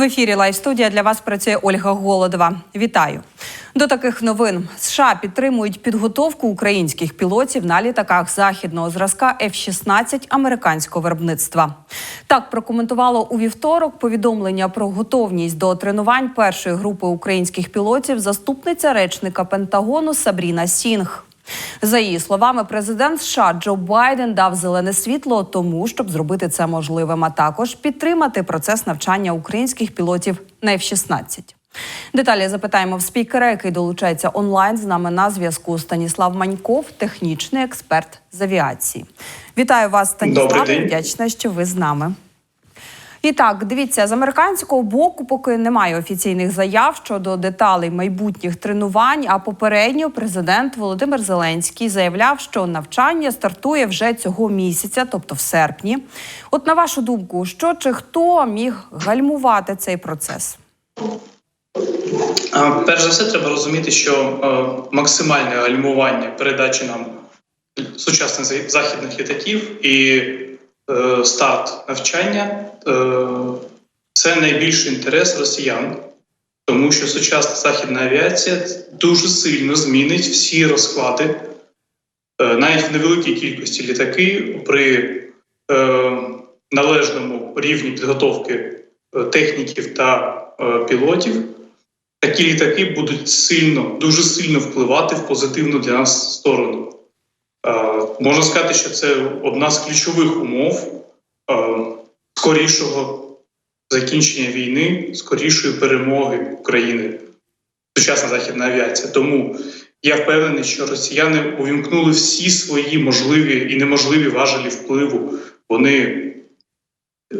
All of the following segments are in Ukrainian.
В ефірі Лайв студія для вас працює Ольга Голодова. Вітаю до таких новин. США підтримують підготовку українських пілотів на літаках західного зразка F-16 американського виробництва. Так прокоментувало у вівторок повідомлення про готовність до тренувань першої групи українських пілотів заступниця речника Пентагону Сабріна Сінг. За її словами, президент США Джо Байден дав зелене світло тому, щоб зробити це можливим, а також підтримати процес навчання українських пілотів на F-16. Деталі запитаємо в спікера, який долучається онлайн. З нами на зв'язку Станіслав Маньков, технічний експерт з авіації. Вітаю вас, Станіслав. Вдячна, що ви з нами. І так, дивіться, з американського боку поки немає офіційних заяв щодо деталей майбутніх тренувань. А попередньо президент Володимир Зеленський заявляв, що навчання стартує вже цього місяця, тобто в серпні. От на вашу думку, що чи хто міг гальмувати цей процес? Перш за все, треба розуміти, що максимальне гальмування передачі нам сучасних західних літаків і старт навчання е, це найбільший інтерес росіян, тому що сучасна західна авіація дуже сильно змінить всі розклади, е, навіть в невеликій кількості літаки при е, належному рівні підготовки е, техніків та е, пілотів такі літаки будуть сильно, дуже сильно впливати в позитивну для нас сторону. Е, можна сказати, що це одна з ключових умов е, скорішого закінчення війни, скорішої перемоги України, сучасна західна авіація. Тому я впевнений, що росіяни увімкнули всі свої можливі і неможливі важелі впливу. Вони е,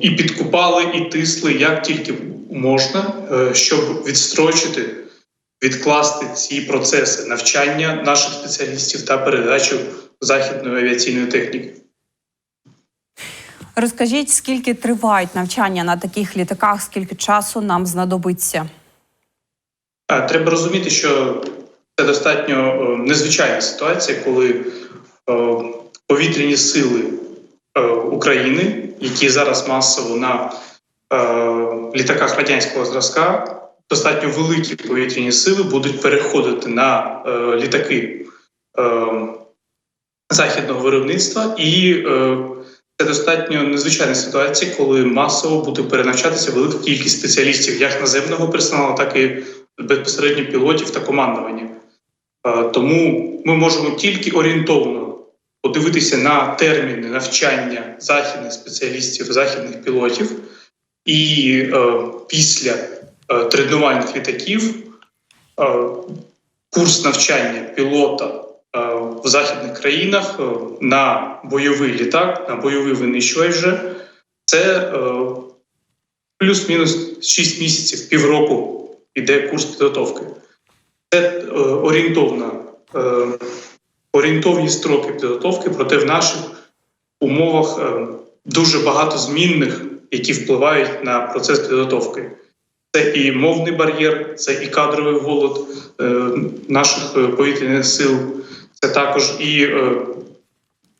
і підкупали, і тисли як тільки можна, щоб відстрочити, відкласти ці процеси навчання наших спеціалістів та передачу західної авіаційної техніки. Розкажіть, скільки тривають навчання на таких літаках, скільки часу нам знадобиться? Треба розуміти, що це достатньо е, незвичайна ситуація, коли е, повітряні сили е, України, які зараз масово на літаках радянського зразка, достатньо великі повітряні сили будуть переходити на е, літаки е, західного виробництва, і е, це достатньо незвичайна ситуація, коли масово буде перенавчатися велика кількість спеціалістів як наземного персоналу, так і безпосередньо пілотів та командування. Е, Тому ми можемо тільки орієнтовно подивитися на терміни навчання західних спеціалістів, західних пілотів, і е, після е, тренувальних літаків е, курс навчання пілота е, в західних країнах на бойовий літак, на бойовий винищувач вже це плюс-мінус 6 місяців, півроку іде курс підготовки. Це орієнтовна, орієнтовні строки підготовки, проте в наших умовах дуже багато змінних, які впливають на процес підготовки. Це і мовний бар'єр, це і кадровий голод е, наших е, повітряних сил, це також і е,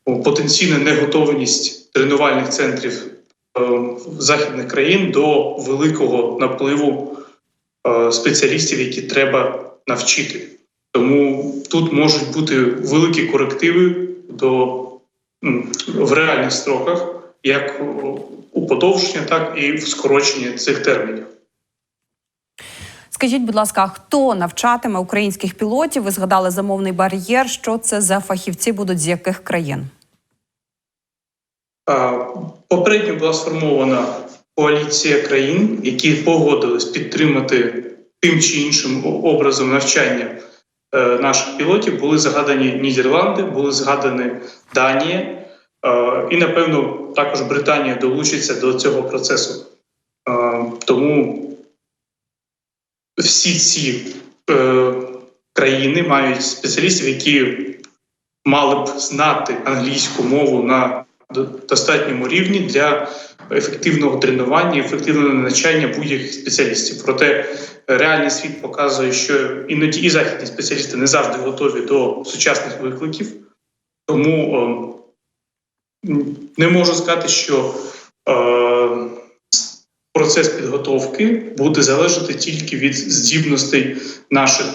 потенційна неготовність тренувальних центрів західних країн до великого напливу спеціалістів, які треба навчити. Тому тут можуть бути великі корективи до в реальних строках, як у подовження, так і в скороченні цих термінів. Скажіть, будь ласка, хто навчатиме українських пілотів? Ви згадали замовний бар'єр. Що це за фахівці будуть з яких країн? Попередньо була сформована коаліція країн, які погодились підтримати тим чи іншим образом навчання е, наших пілотів. Були згадані Нідерланди, були згадані Данія, і напевно також Британія долучиться до цього процесу. Тому всі ці е, країни мають спеціалістів, які мали б знати англійську мову на достатньому рівні для ефективного тренування, ефективного навчання будь-яких спеціалістів. Проте реальний світ показує, що іноді і західні спеціалісти не завжди готові до сучасних викликів. Тому е, не можу сказати, що е, процес підготовки буде залежати тільки від здібностей наших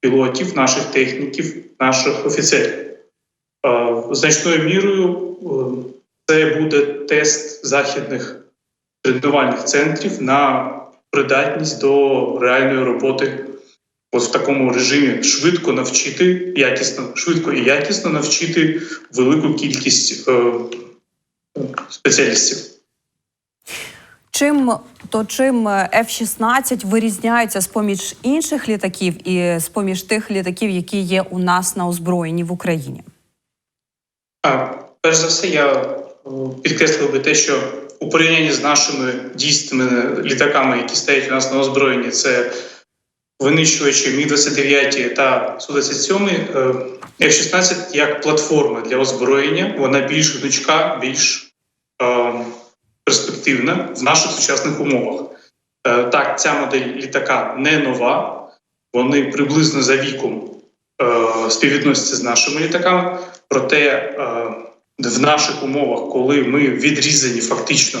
пілотів, наших техніків, наших офіцерів. Е, Значною мірою е, це буде тест західних тренувальних центрів на придатність до реальної роботи от в такому режимі швидко навчити якісно, швидко і якісно навчити велику кількість е, спеціалістів. Чим то чим F-16 вирізняється з поміж інших літаків і з поміж тих літаків, які є у нас на озброєнні в Україні? А, перш за все, я е, підкреслив би те, що у порівнянні з нашими дійсними літаками, які стоять у нас на озброєнні, це винищувачі Мі-29 та Су-27, е, F-16 як платформа для озброєння, вона більш гнучка, більш е, перспективна в наших сучасних умовах. Е, так, ця модель літака не нова, вони приблизно за віком е, співвідносяться з нашими літаками. Проте е, в наших умовах, коли ми відрізані фактично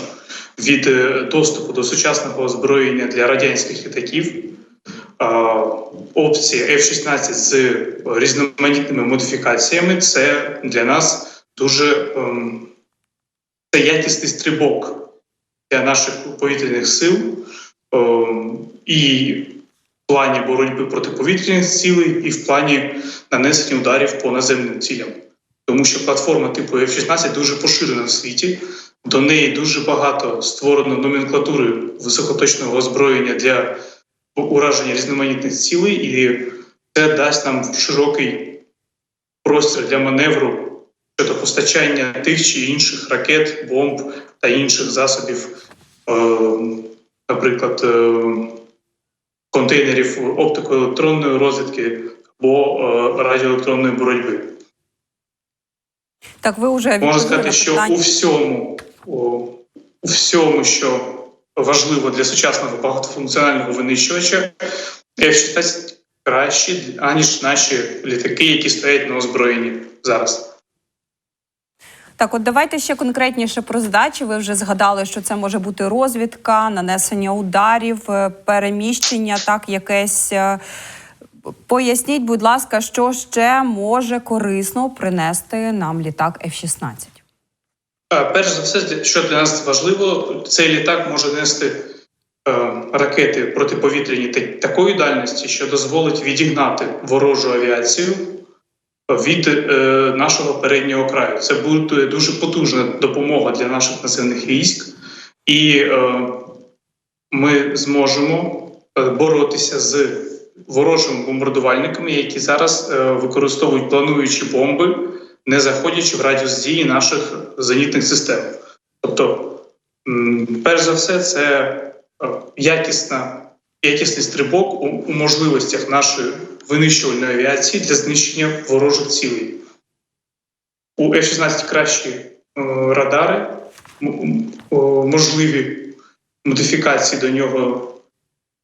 від доступу до сучасного озброєння для радянських літаків, опція F-16 з різноманітними модифікаціями це для нас дуже ем, це якісний стрибок для наших повітряних сил ем, і в плані боротьби проти повітряних цілей, і в плані нанесення ударів по наземним цілям. Тому що платформа типу F-16 дуже поширена в світі. До неї дуже багато створено номенклатури високоточного озброєння для ураження різноманітних цілей, і це дасть нам широкий простір для маневру щодо постачання тих чи інших ракет, бомб та інших засобів, е, наприклад, е, контейнерів оптико-електронної розвідки або е, радіоелектронної боротьби. Так, ви вже Можна сказати, що у всьому, у всьому, що важливо для сучасного багатофункціонального винищувача, F-16 кращі, аніж наші літаки, які стоять на озброєнні зараз. Так, от давайте ще конкретніше про задачі. Ви вже згадали, що це може бути розвідка, нанесення ударів, е, переміщення, так якесь. е, Поясніть, будь ласка, що ще може корисно принести нам літак F-16? Перш за все, що для нас важливо, цей літак може нести е, ракети протиповітряні та- такої дальності, що дозволить відігнати ворожу авіацію від е, нашого переднього краю. Це буде дуже потужна допомога для наших наземних військ, і е, ми зможемо е, боротися з ворожими бомбардувальниками, які зараз використовують плануючі бомби, не заходячи в радіус дії наших зенітних систем. Тобто, перш за все, це якісна, якісний стрибок у, у можливостях нашої винищувальної авіації для знищення ворожих цілей. У F-16 кращі е, радари, можливі модифікації до нього.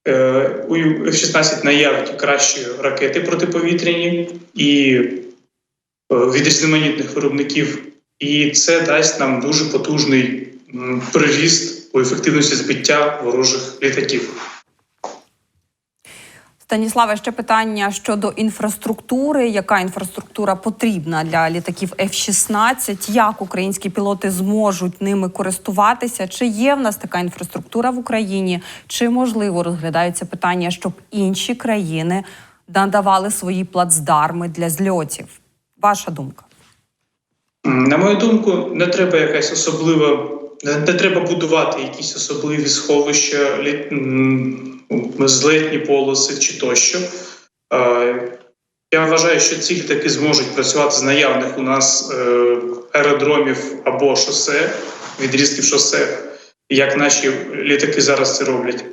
Е, У F-16 наявні кращі ракети протиповітряні і е, від різноманітних виробників, і це дасть нам дуже потужний приріст у ефективності збиття ворожих літаків. Станіславе, ще питання щодо інфраструктури. Яка інфраструктура потрібна для літаків F-16? Як українські пілоти зможуть ними користуватися? Чи є в нас така інфраструктура в Україні? Чи можливо розглядаються питання, щоб інші країни надавали свої плацдарми для зльотів? Ваша думка? На мою думку, не треба якась особлива, не, треба будувати якісь особливі сховища, злетні полоси чи тощо. Е, Я вважаю, що ці літаки зможуть працювати з наявних у нас е, аеродромів або шосе, відрізків шосе, як наші літаки зараз це роблять.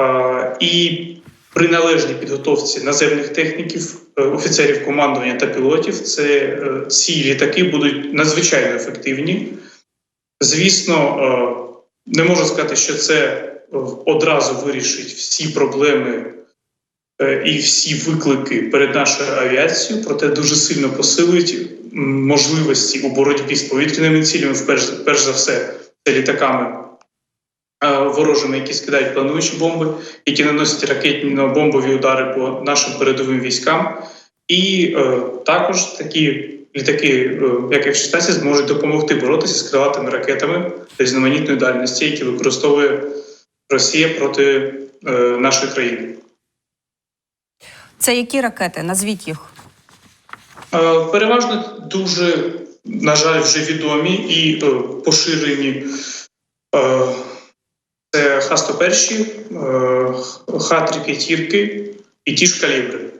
Е, І при належній підготовці наземних техніків, офіцерів командування та пілотів, це ці літаки будуть надзвичайно ефективні. Звісно, не можу сказати, що це одразу вирішить всі проблеми е, і всі виклики перед нашою авіацією, проте дуже сильно посилить можливості у боротьбі з повітряними цілями, перш, перш за все, це літаками е, ворожими, які скидають плануючі бомби, які наносять ракетно-бомбові удари по нашим передовим військам. І е, також такі літаки, е, як F-16, зможуть допомогти боротися з крилатими ракетами різноманітної дальності, які використовує Росія проти е, нашої країни. Це які ракети? Назвіть їх. Е, Переважно дуже, на жаль, вже відомі і е, поширені. Е, Це Х-101, е, Х-3 п'ятірки і ті ж калібри.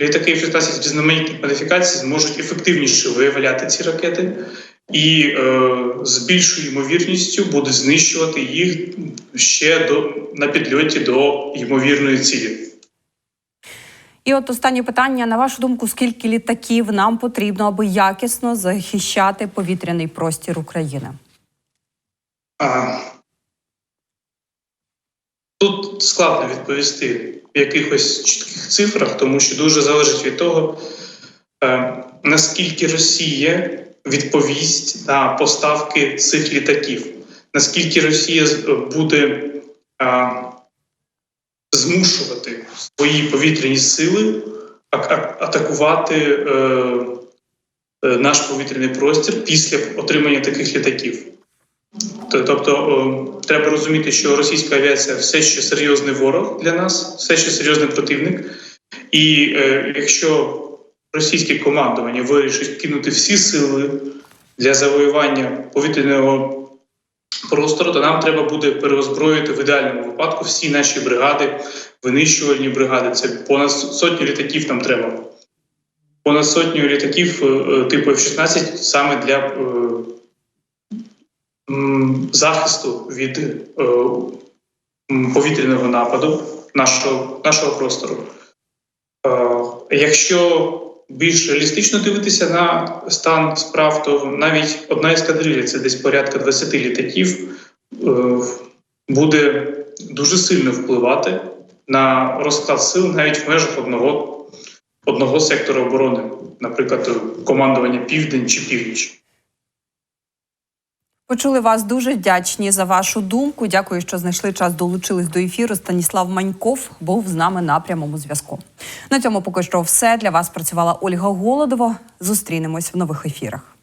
Літаки F-16 різноманітних модифікацій зможуть ефективніше виявляти ці ракети і е, з більшою ймовірністю будуть знищувати їх ще до, на підльоті до ймовірної цілі. І от останнє питання: на вашу думку, скільки літаків нам потрібно, аби якісно захищати повітряний простір України? А, Тут складно відповісти в якихось чітких цифрах, тому що дуже залежить від того, е, наскільки Росія відповість на поставки цих літаків, наскільки Росія буде а, змушувати свої повітряні сили а- а- атакувати е, е, наш повітряний простір після отримання таких літаків. Тобто треба розуміти, що російська авіація все ще серйозний ворог для нас, все ще серйозний противник. І е, якщо російське командування вирішить кинути всі сили для завоювання повітряного простору, то нам треба буде переозброїти в ідеальному випадку всі наші бригади, винищувальні бригади. Це понад сотню літаків нам треба. Понад сотню літаків е, е, типу F-16 саме для е, захисту від повітряного нападу нашого, нашого простору. Якщо більш реалістично дивитися на стан справ, то навіть одна ескадрилья, це десь порядка 20 літаків, е, буде дуже сильно впливати на розклад сил навіть в межах одного, одного сектора оборони, наприклад, командування Південь чи Північ. Почули вас дуже вдячні за вашу думку. Дякую, що знайшли час, долучились до ефіру. Станіслав Маньков був з нами на прямому зв'язку. На цьому поки що все для вас працювала Ольга Голодова. Зустрінемось в нових ефірах.